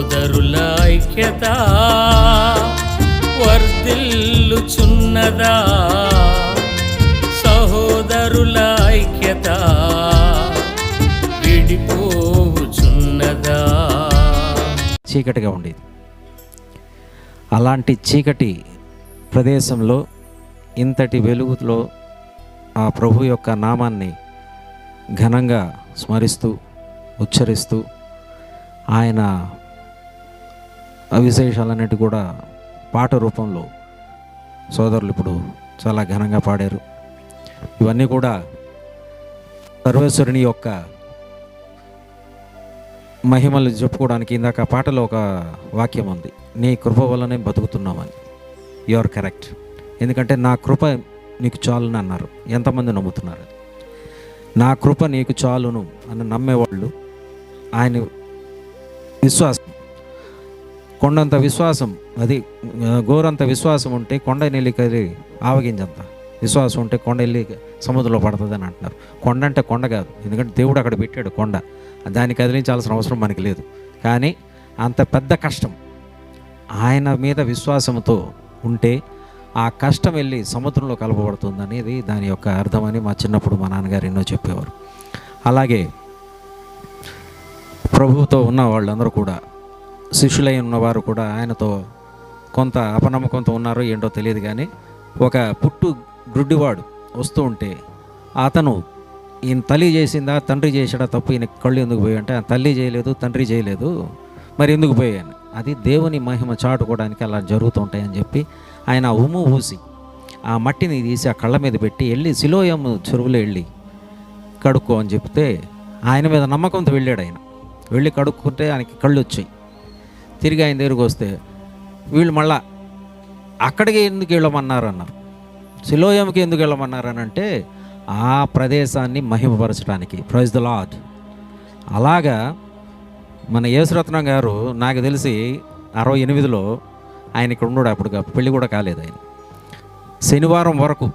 సోదరుల ఐక్యత వర్ధిల్లుచున్నదా? సహోదరుల ఐక్యత విడిపోవుచున్నదా? చీకటిగా ఉండేది. అలాంటి చీకటి ప్రదేశంలో ఇంతటి వెలుగులో ఆ ప్రభు యొక్క నామాన్ని ఘనంగా స్మరిస్తూ ఉచ్చరిస్తూ ఆయన అవిశేషాలన్నిటి కూడా పాట రూపంలో సోదరులు ఇప్పుడు చాలా ఘనంగా పాడారు. ఇవన్నీ కూడా సర్వేశ్వరుని యొక్క మహిమలు చెప్పుకోవడానికి ఇందాక పాటలో ఒక వాక్యం ఉంది. నీ కృప వల్లనే బతుకుతున్నామని. యు ఆర్ కరెక్ట్ ఎందుకంటే నా కృప నీకు చాలును అన్నారు. ఎంతమంది నమ్ముతున్నారు నా కృప నీకు చాలును అని నమ్మేవాళ్ళు ఆయన విశ్వాసం కొండంత విశ్వాసం అది గోరంత విశ్వాసం ఉంటే కొండ నెల్లి కదిలి ఆవగింజంత. విశ్వాసం ఉంటే కొండ వెళ్ళి సముద్రంలో పడుతుంది అని అంటున్నారు. కొండ అంటే కొండ కాదు ఎందుకంటే దేవుడు అక్కడ పెట్టాడు కొండ. దాన్ని కదిలించాల్సిన అవసరం మనకి లేదు. కానీ అంత పెద్ద కష్టం. ఆయన మీద విశ్వాసంతో ఉంటే ఆ కష్టం వెళ్ళి సముద్రంలో కలపబడుతుంది అనేది దాని యొక్క అర్థమని మా చిన్నప్పుడు మా నాన్నగారు ఎన్నో చెప్పేవారు. అలాగే ప్రభువుతో ఉన్న వాళ్ళందరూ కూడా శిష్యులై ఉన్నవారు కూడా ఆయనతో కొంత అపనమ్మకంతో ఉన్నారో ఏంటో తెలియదు కానీ ఒక పుట్టు గ్రుడ్డివాడు వస్తూ ఉంటే అతను ఈయన తల్లి చేసిందా తండ్రి చేసాడా తప్పు ఈయన కళ్ళు ఎందుకు పోయి అంటే తల్లి చేయలేదు తండ్రి చేయలేదు మరి ఎందుకు పోయాను అది దేవుని మహిమ చాటుకోవడానికి అలా జరుగుతూ ఉంటాయని చెప్పి ఆయన ఉమ్ము ఊసి ఆ మట్టిని తీసి ఆ కళ్ళ మీద పెట్టి వెళ్ళి సిలోయము చెరువులో వెళ్ళి కడుక్కో అని చెప్తే ఆయన మీద నమ్మకంతో వెళ్ళాడు ఆయన. వెళ్ళి కడుక్కుంటే ఆయనకి కళ్ళు వచ్చాయి తిరిగి ఆయన దగ్గరికి వస్తే వీళ్ళు మళ్ళా అక్కడికి ఎందుకు వెళ్ళమన్నారు అన్నారు సిలోయంకి ఎందుకు వెళ్ళమన్నారు అని అంటే ఆ ప్రదేశాన్ని మహిమపరచడానికి. ప్రైజ్ ద లాడ్ అలాగా మన యేసురత్నం గారు నాకు తెలిసి అరవై ఎనిమిదిలో ఆయన ఇక్కడ ఉన్నాడు అప్పుడు పెళ్ళి కూడా కాలేదు ఆయన. శనివారం వరకు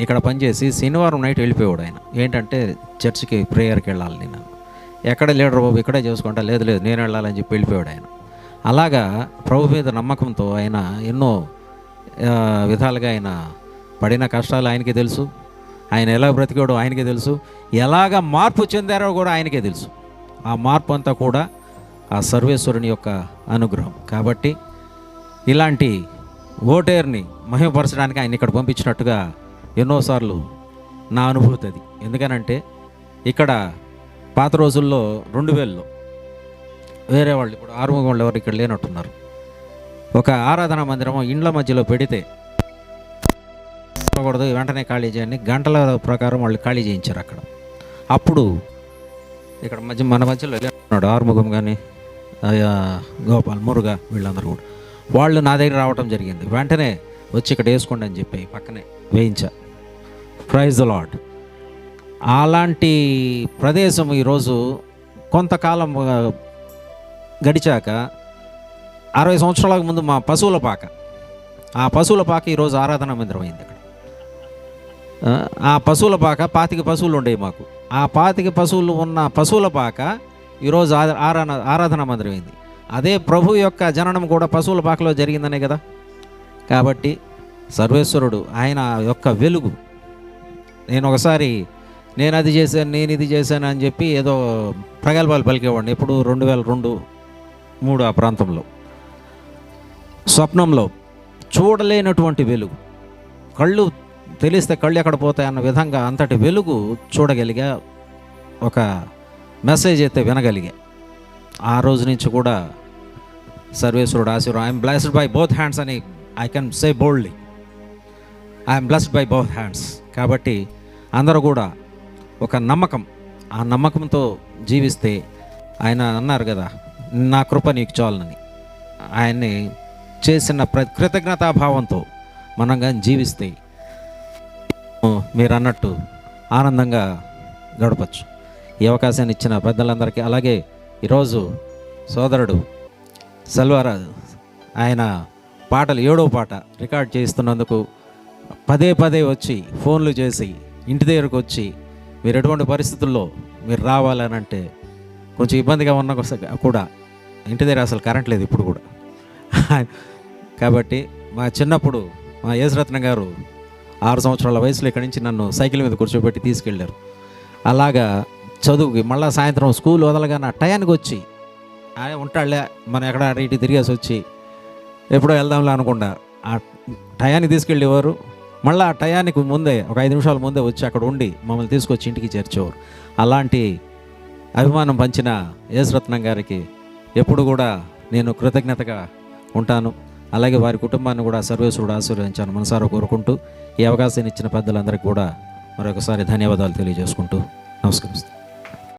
ఇక్కడ పనిచేసి శనివారం నైట్ వెళ్ళిపోయాడు ఆయన. ఏంటంటే చర్చికి ప్రేయర్కి వెళ్ళాలి నేను ఎక్కడ లేడరు బాబు ఇక్కడే చేసుకుంటా. లేదు లేదు నేను వెళ్ళాలని చెప్పి వెళ్ళిపోయాడు ఆయన. అలాగా ప్రభు మీద నమ్మకంతో ఆయన ఎన్నో విధాలుగా ఆయన పడిన కష్టాలు ఆయనకే తెలుసు. ఆయన ఎలా బ్రతికాడో ఆయనకే తెలుసు. ఎలాగ మార్పు చెందారో కూడా ఆయనకే తెలుసు. ఆ మార్పు అంతా కూడా ఆ సర్వేశ్వరుని యొక్క అనుగ్రహం. కాబట్టి ఇలాంటి ఓటేర్ని మహిమపరచడానికి ఆయన ఇక్కడ పంపించినట్టుగా ఎన్నోసార్లు నా అనుభూతి అది. ఎందుకనంటే ఇక్కడ పాత రోజుల్లో రెండు వేలలో వేరే వాళ్ళు ఇప్పుడు ఆరుముఖం వాళ్ళు ఎవరు ఇక్కడ లేనట్టున్నారు. ఒక ఆరాధన మందిరము ఇండ్ల మధ్యలో పెడితే కూడదు వెంటనే ఖాళీ చేయండి. గంటల ప్రకారం వాళ్ళు ఖాళీ చేయించారు అక్కడ. అప్పుడు ఇక్కడ మధ్య మన మధ్యలో ఉన్నాడు ఆరుముఖం కానీ గోపాల్ మురుగా వీళ్ళందరూ కూడా. వాళ్ళు నా దగ్గర రావటం జరిగింది. వెంటనే వచ్చి ఇక్కడ వేసుకోండి అని చెప్పి పక్కనే వేయించా. ప్రైజ్ ద లాడ్ అలాంటి ప్రదేశం ఈరోజు కొంతకాలం గడిచాక అరవై సంవత్సరాలకు ముందు మా పశువుల పాక. ఆ పశువుల పాక ఈరోజు ఆరాధన మందిరం అయింది అక్కడ. ఆ, పశువుల పాక పాతిక పశువులు ఉండేవి మాకు. ఆ పాతిక పశువులు ఉన్న పశువుల పాక ఈరోజు ఆరాధన ఆరాధన మందిరం అయింది. అదే ప్రభు యొక్క జననం కూడా పశువుల పాకలో జరిగిందనే కదా? కాబట్టి సర్వేశ్వరుడు ఆయన యొక్క వెలుగు. నేను ఒకసారి నేను అది చేశాను నేను ఇది చేశాను అని చెప్పి ఏదో ప్రగల్భాలు పలికేవాడిని. ఎప్పుడు రెండు వేల రెండు మూడు ఆ ప్రాంతంలో. స్వప్నంలో చూడలేనటువంటి వెలుగు. కళ్ళు తెలిస్తే కళ్ళు ఎక్కడ పోతాయన్న విధంగా అంతటి వెలుగు చూడగలిగా ఒక మెసేజ్ అయితే వినగలిగా. ఆ రోజు నుంచి కూడా సర్వేశ్వరుడు ఆశీర్వాదం. I'm blessed by both hands అని I can say boldly I'm blessed by both hands కాబట్టి అందరూ కూడా ఒక నమ్మకం. ఆ నమ్మకంతో జీవిస్తే ఆయన అన్నారు కదా నా కృప నీకు చాలనని. ఆయన్ని చేసిన ప్ర కృతజ్ఞతాభావంతో మనం కానీ జీవిస్తే మీరు అన్నట్టు ఆనందంగా గడపచ్చు. ఈ అవకాశాన్ని ఇచ్చిన పెద్దలందరికీ అలాగే ఈరోజు సోదరుడు సల్వారాజు ఆయన పాటలు ఏడో పాట రికార్డ్ చేస్తున్నందుకు పదే పదే వచ్చి ఫోన్లు చేసి ఇంటి దగ్గరకు వచ్చి మీరు ఎటువంటి పరిస్థితుల్లో మీరు రావాలని అంటే కొంచెం ఇబ్బందిగా ఉన్న కూడా. ఇంటి దగ్గర అసలు కరెంట్ లేదు ఇప్పుడు కూడా. కాబట్టి మా చిన్నప్పుడు మా యేసరత్న గారు ఆరు సంవత్సరాల వయసులో ఇక్కడి నుంచి నన్ను సైకిల్ మీద కూర్చోబెట్టి తీసుకెళ్ళారు. అలాగా చదువుకి మళ్ళీ సాయంత్రం స్కూల్ వదలగానే టయానికి వచ్చి ఆయన ఉంటాడులే మనం ఎక్కడ అటు ఇటు తిరిగేసి వచ్చి ఎప్పుడో వెళ్దాంలే అనుకుండా ఆ టయానికి తీసుకెళ్ళేవారు. మళ్ళీ ఆ టయానికి ముందే ఒక ఐదు నిమిషాల ముందే వచ్చి అక్కడ ఉండి మమ్మల్ని తీసుకొచ్చి ఇంటికి చేర్చేవారు. అలాంటి అభిమానం పంచిన యేసురత్నం గారికి ఎప్పుడు కూడా నేను కృతజ్ఞతగా ఉంటాను. అలాగే వారి కుటుంబాన్ని కూడా సర్వేశ్వరుడు ఆశీర్వదించాను మనసారా కోరుకుంటూ ఈ అవకాశాన్ని ఇచ్చిన పెద్దలందరికీ కూడా మరొకసారి ధన్యవాదాలు తెలియజేసుకుంటూ నమస్కరిస్తాను